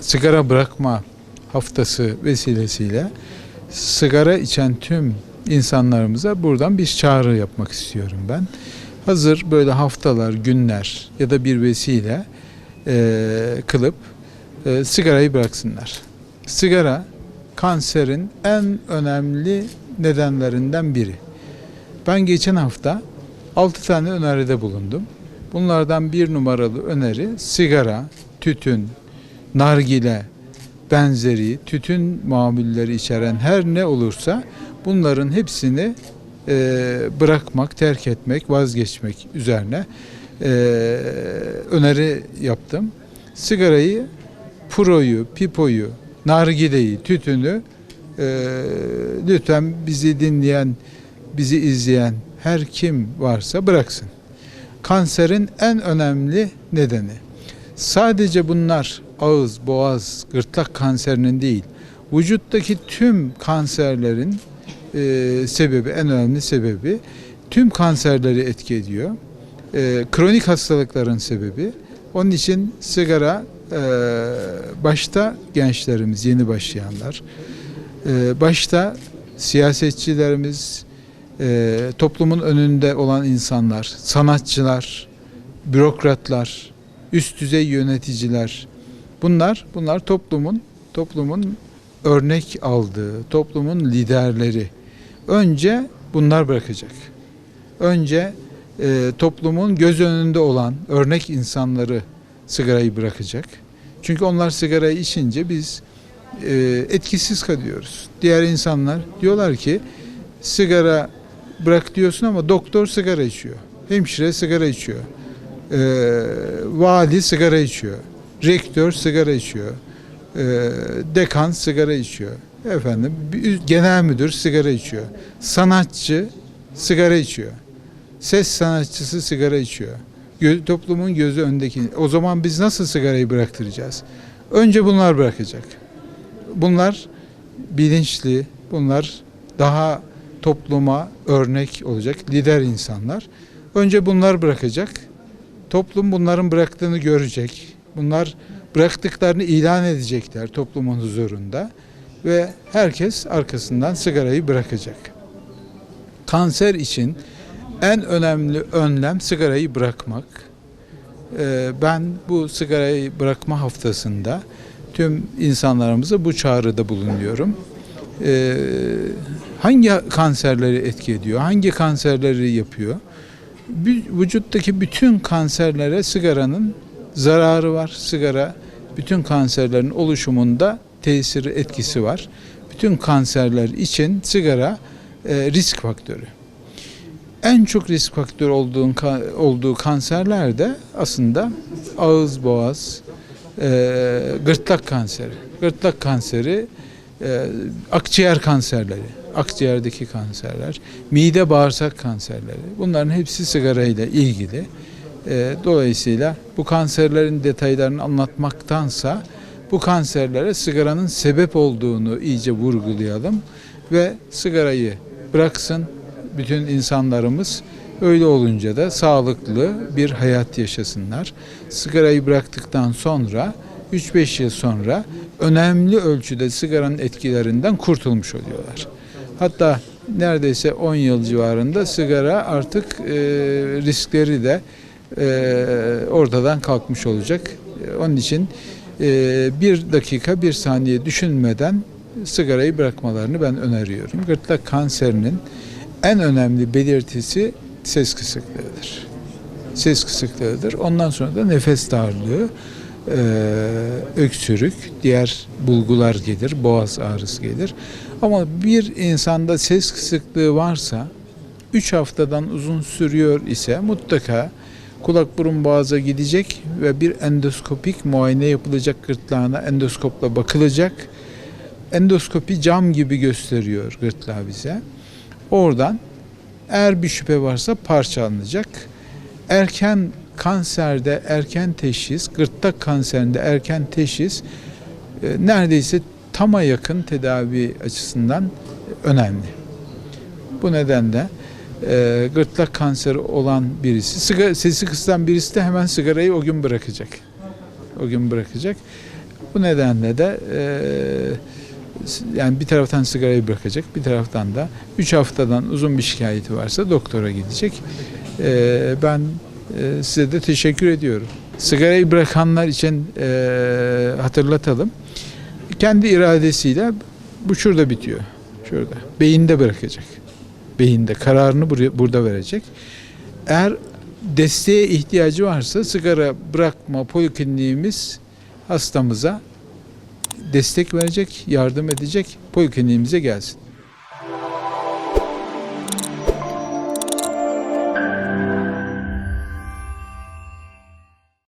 sigara bırakma haftası vesilesiyle sigara içen tüm insanlarımıza buradan bir çağrı yapmak istiyorum ben. Hazır böyle haftalar, günler ya da bir vesile eee, kılıp eee, sigarayı bıraksınlar. Sigara kanserin en önemli nedenlerinden biri. Ben geçen hafta 6 tane öneride bulundum. Bunlardan bir numaralı öneri sigara, tütün, nargile benzeri tütün mamulleri içeren her ne olursa bunların hepsini e, bırakmak, terk etmek, vazgeçmek üzerine e, öneri yaptım. Sigarayı, puroyu, pipoyu, nargileyi, tütünü e, lütfen bizi dinleyen, bizi izleyen her kim varsa bıraksın. Kanserin en önemli nedeni. Sadece bunlar ağız, boğaz, gırtlak kanserinin değil, vücuttaki tüm kanserlerin e, sebebi, en önemli sebebi tüm kanserleri etki ediyor. E, kronik hastalıkların sebebi. Onun için sigara e, başta gençlerimiz, yeni başlayanlar, e, başta siyasetçilerimiz, e, toplumun önünde olan insanlar, sanatçılar, bürokratlar, üst düzey yöneticiler, bunlar bunlar toplumun toplumun örnek aldığı, toplumun liderleri. Önce bunlar bırakacak. Önce e, toplumun göz önünde olan örnek insanları sigarayı bırakacak. Çünkü onlar sigarayı içince biz e, etkisiz kalıyoruz. Diğer insanlar diyorlar ki sigara bırak diyorsun ama doktor sigara içiyor. Hemşire sigara içiyor. E, vali sigara içiyor. Rektör sigara içiyor. E, dekan sigara içiyor. Efendim genel müdür sigara içiyor. Sanatçı sigara içiyor. Ses sanatçısı sigara içiyor. Gö- toplumun gözü öndeki. O zaman biz nasıl sigarayı bıraktıracağız? Önce bunlar bırakacak. Bunlar bilinçli, bunlar daha topluma örnek olacak lider insanlar. Önce bunlar bırakacak. Toplum bunların bıraktığını görecek. Bunlar bıraktıklarını ilan edecekler toplumun huzurunda ve herkes arkasından sigarayı bırakacak. Kanser için en önemli önlem sigarayı bırakmak. Ee, Ben bu sigarayı bırakma haftasında tüm insanlarımıza bu çağrıda bulunuyorum. Ee, Hangi kanserleri etki ediyor? Hangi kanserleri yapıyor? Vücuttaki bütün kanserlere sigaranın zararı var. Sigara bütün kanserlerin oluşumunda tesiri etkisi var. Bütün kanserler için sigara e, risk faktörü. En çok risk faktörü olduğu, olduğu kanserler de aslında ağız, boğaz, e, gırtlak kanseri. Gırtlak kanseri, e, akciğer kanserleri, akciğerdeki kanserler, mide bağırsak kanserleri. Bunların hepsi sigarayla ilgili. E, dolayısıyla bu kanserlerin detaylarını anlatmaktansa bu kanserlere sigaranın sebep olduğunu iyice vurgulayalım ve sigarayı bıraksın bütün insanlarımız öyle olunca da sağlıklı bir hayat yaşasınlar. Sigarayı bıraktıktan sonra 3-5 yıl sonra önemli ölçüde sigaranın etkilerinden kurtulmuş oluyorlar. Hatta neredeyse 10 yıl civarında sigara artık e, riskleri de e, ortadan kalkmış olacak. Onun için e, bir dakika bir saniye düşünmeden sigarayı bırakmalarını ben öneriyorum. Gırtlak kanserinin en önemli belirtisi ses kısıklığıdır. Ses kısıklığıdır. Ondan sonra da nefes darlığı, e, öksürük, diğer bulgular gelir, boğaz ağrısı gelir. Ama bir insanda ses kısıklığı varsa 3 haftadan uzun sürüyor ise mutlaka kulak burun boğaza gidecek ve bir endoskopik muayene yapılacak gırtlağına endoskopla bakılacak. Endoskopi cam gibi gösteriyor gırtlağı bize. Oradan eğer bir şüphe varsa parçalanacak. Erken kanserde erken teşhis, gırtlak kanserinde erken teşhis e, neredeyse tama yakın tedavi açısından önemli. Bu nedenle e, gırtlak kanseri olan birisi, sigara, sesi kısılan birisi de hemen sigarayı o gün bırakacak. O gün bırakacak. Bu nedenle de e, yani bir taraftan sigarayı bırakacak, bir taraftan da 3 haftadan uzun bir şikayeti varsa doktora gidecek. E, ben e, size de teşekkür ediyorum. Sigarayı bırakanlar için e, hatırlatalım. Kendi iradesiyle bu şurada bitiyor. Şurada. Beyinde bırakacak. Beyinde. Kararını burada verecek. Eğer desteğe ihtiyacı varsa sigara bırakma polikliniğimiz hastamıza destek verecek, yardım edecek, polikliniğimize gelsin.